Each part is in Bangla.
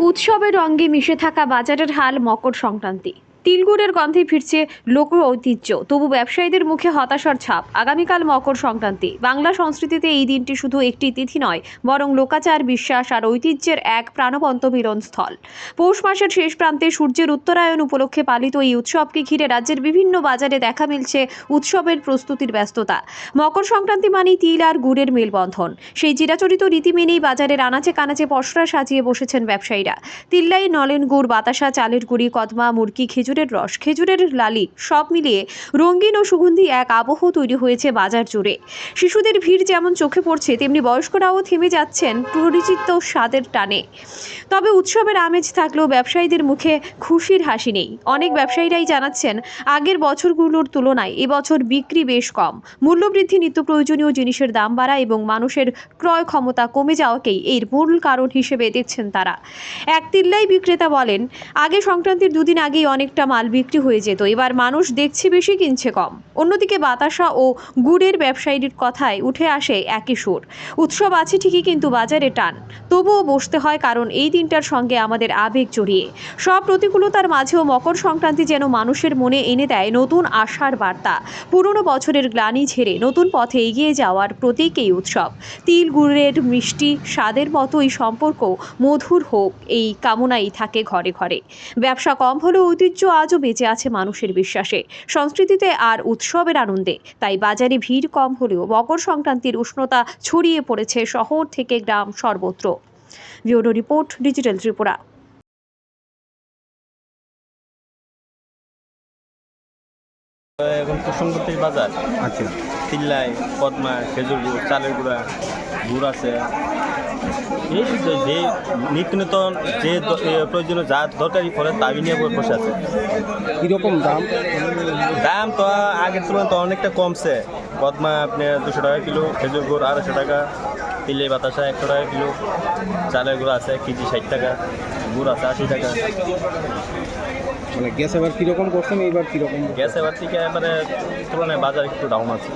উৎসবের রঙ্গে মিশে থাকা বাজারের হাল মকর সংক্রান্তি। তিলগুড়ের গন্ধে ফিরছে লোক ঐতিহ্য। তবু ব্যবসায়ীদের মুখে হতাশার ছাপ। আগামীকাল মকর সংক্রান্তি। বাংলা সংস্কৃতিতে এই দিনটি শুধু একটি তিথি নয়, বরং লোকাচার, বিশ্বাস আর ঐতিহ্যের এক প্রাণবন্ত মিলনস্থল। পৌষ মাসের শেষ প্রান্তে সূর্যের উত্তরায়ণ উপলক্ষে পালিত এই উৎসবকে ঘিরে রাজ্যের বিভিন্ন বাজারে দেখা মিলছে উৎসবের প্রস্তুতির ব্যস্ততা। মকর সংক্রান্তি মানেই তিল আর গুড়ের মেলবন্ধন। সেই চিরাচরিত রীতি মেনেই বাজারের আনাচে কানাচে পসরা সাজিয়ে বসেছেন ব্যবসায়ীরা। তিল্লাই, নলেন গুড়, বাতাসা, চালের গুড়ি, কদমা, মুরগি খেজুরের রস, খেজুরের লালি সব মিলিয়ে রঙিন ও সুগন্ধি এক আবহ তৈরি হয়েছে বাজার জুড়ে। শিশুদের ভিড় যেমন চোখে পড়ছে, তেমনি বয়স্করাও থেমে যাচ্ছেন পরিচিত স্বাদের টানে। তবে উৎসবের আমেজ থাকলেও ব্যবসায়ীদের মুখে খুশির হাসি নেই। অনেক ব্যবসায়ীরাই জানাচ্ছেন, আগের বছরগুলোর তুলনায় এবছর বিক্রি বেশ কম। মূল্যবৃদ্ধি, নিত্য প্রয়োজনীয় জিনিসের দাম বাড়া এবং মানুষের ক্রয় ক্ষমতা কমে যাওয়াকেই এর মূল কারণ হিসেবে দেখছেন তারা। এক তিল্লাই বিক্রেতা বলেন, আগে সংক্রান্তির দুদিন আগেই অনেকটা মাল বিক্রি হয়ে যেত। এবার মানুষ দেখছে বেশি, কিনছে কম। অন্যদিকে বাতাসা ও গুড়ের ব্যবসায়ীর কথায় উঠে আসে একই সুর। উৎসব আছে ঠিকই কিন্তু বাজারে টান। তবুও বসতে হয় কারণ এই দিনটার সঙ্গে আমাদের আবেগ জড়িয়ে। সব প্রতিকূলতার মাঝেও মকর সংক্রান্তি যেন মানুষের মনে এনে দেয় নতুন আশার বার্তা। পুরনো বছরের গ্লানি ঝেড়ে নতুন পথে এগিয়ে যাওয়ার প্রতীক এই উৎসব। তিল, গুড়ের, মিষ্টি, স্বাদের মতোই সম্পর্ক মধুর হোক, এই কামনাই থাকে ঘরে ঘরে। ব্যবসা কম হলেও ঐতিহ্য আজও বেঁচে আছে মানুষের বিশ্বাসে। সংস্কৃতিতে আর উৎসবের আনন্দে। তাই বাজারে ভিড় কম হলেও মকর সংক্রান্তির উষ্ণতা ছড়িয়ে পড়েছে শহর থেকে গ্রাম সর্বত্র। Bureau report digital Tripura. এখন বাজার। আচ্ছা। চিল্লাই পদ্মা খেজুর গুড় চালের গুঁড়া গুড় আছে। এই যে নিত্য নতুন যে প্রয়োজনীয় যা দরকারি ফলে তা নিয়ে বসে আছে। কীরকম দাম? দাম তো আগের তুলনায় তো অনেকটা কমছে। পদ্মা আপনি দুশো টাকা কিলো খেজুর গুড় আড়াইশো টাকা তিলে বাতাসা একশো টাকা কিলো চালের গুঁড়ো আছে কেজি ষাট টাকা গুড় আছে আশি টাকা। মানে গ্যাস এবার কীরকম করছেন এইবার কীরকম? গ্যাস এবার থেকে এবারে তুলনায় বাজার একটু ডাউন আছে।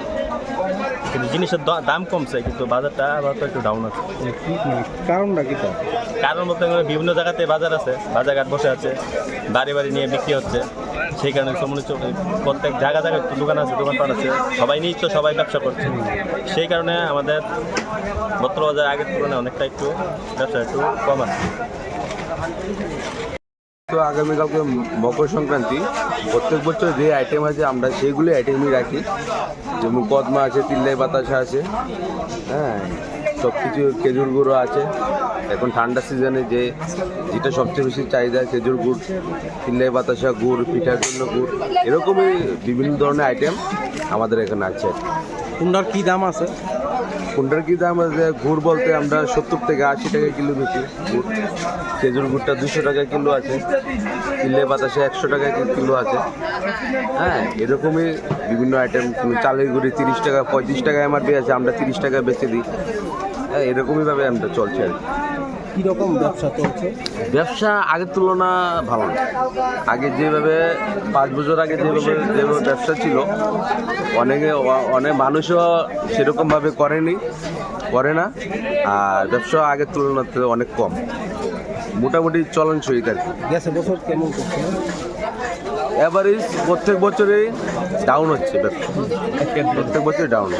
কিন্তু জিনিসের দাম কমছে কিন্তু বাজারটা আবার তো একটু ডাউন আছে। মানে মানে কারণটা কি কারণ বলতে গেলে বিভিন্ন জায়গাতে বাজার আছে বাজারঘাট বসে আছে বাড়ি বাড়ি নিয়ে বিক্রি হচ্ছে। সেই কারণে সমুদ্র প্রত্যেক জায়গা জায়গায় একটু দোকান আছে দোকানপাট আছে। সবাই নিয়েই তো সবাই ব্যবসা করছে। সেই কারণে আমাদের বত্র বাজার আগের তুলনায় অনেকটা একটু ব্যবসা একটু কম আছে। তো আগামীকালকে মকর সংক্রান্তি, প্রত্যেক বছর যে আইটেম আছে আমরা সেইগুলি আইটেমই রাখি। যেমন কদমা আছে, তিল্লাই বাতাসা আছে হ্যাঁ সব কিছু খেজুর গুঁড়ো আছে। এখন ঠান্ডা সিজনে যে যেটা সবচেয়ে বেশি চাহিদা খেজুর গুড়, তিল্লাই বাতাসা গুড় পিঠার জন্য গুড়, এরকমই বিভিন্ন ধরনের আইটেম আমাদের এখানে আছে। কুন্ডার কি দাম আছে? কোনটার কি দাম আছে? গুড় বলতে আমরা সত্তর থেকে আশি টাকা কিলো বেশি খেজুর গুড়টা দুশো টাকা কিলো আছে। কিলে বাতাসে একশো টাকা কিলো আছে। হ্যাঁ এরকমই বিভিন্ন আইটেম চালের গুড়ি তিরিশ টাকা, পঁয়ত্রিশ টাকা এমআরপি আছে, আমরা তিরিশ টাকা বেচে দিই। হ্যাঁ এরকমইভাবে আমরা চলছে আর কি। কীরকম ব্যবসা চলছে? ব্যবসা আগের তুলনা ভালো না। আগে যেভাবে পাঁচ বছর আগে যেভাবে যেভাবে ব্যবসা ছিল অনেকে অনেক মানুষও সেরকমভাবে করেনি করে না। আর ব্যবসা আগের তুলনাতে অনেক কম। মোটামুটি চলন চলনসই আর কি। গ্যাসে বছর কেমন করছে অ্যাভারেজ প্রত্যেক বছরেই ডাউন হচ্ছে ব্যবসা। প্রত্যেক বছরই ডাউন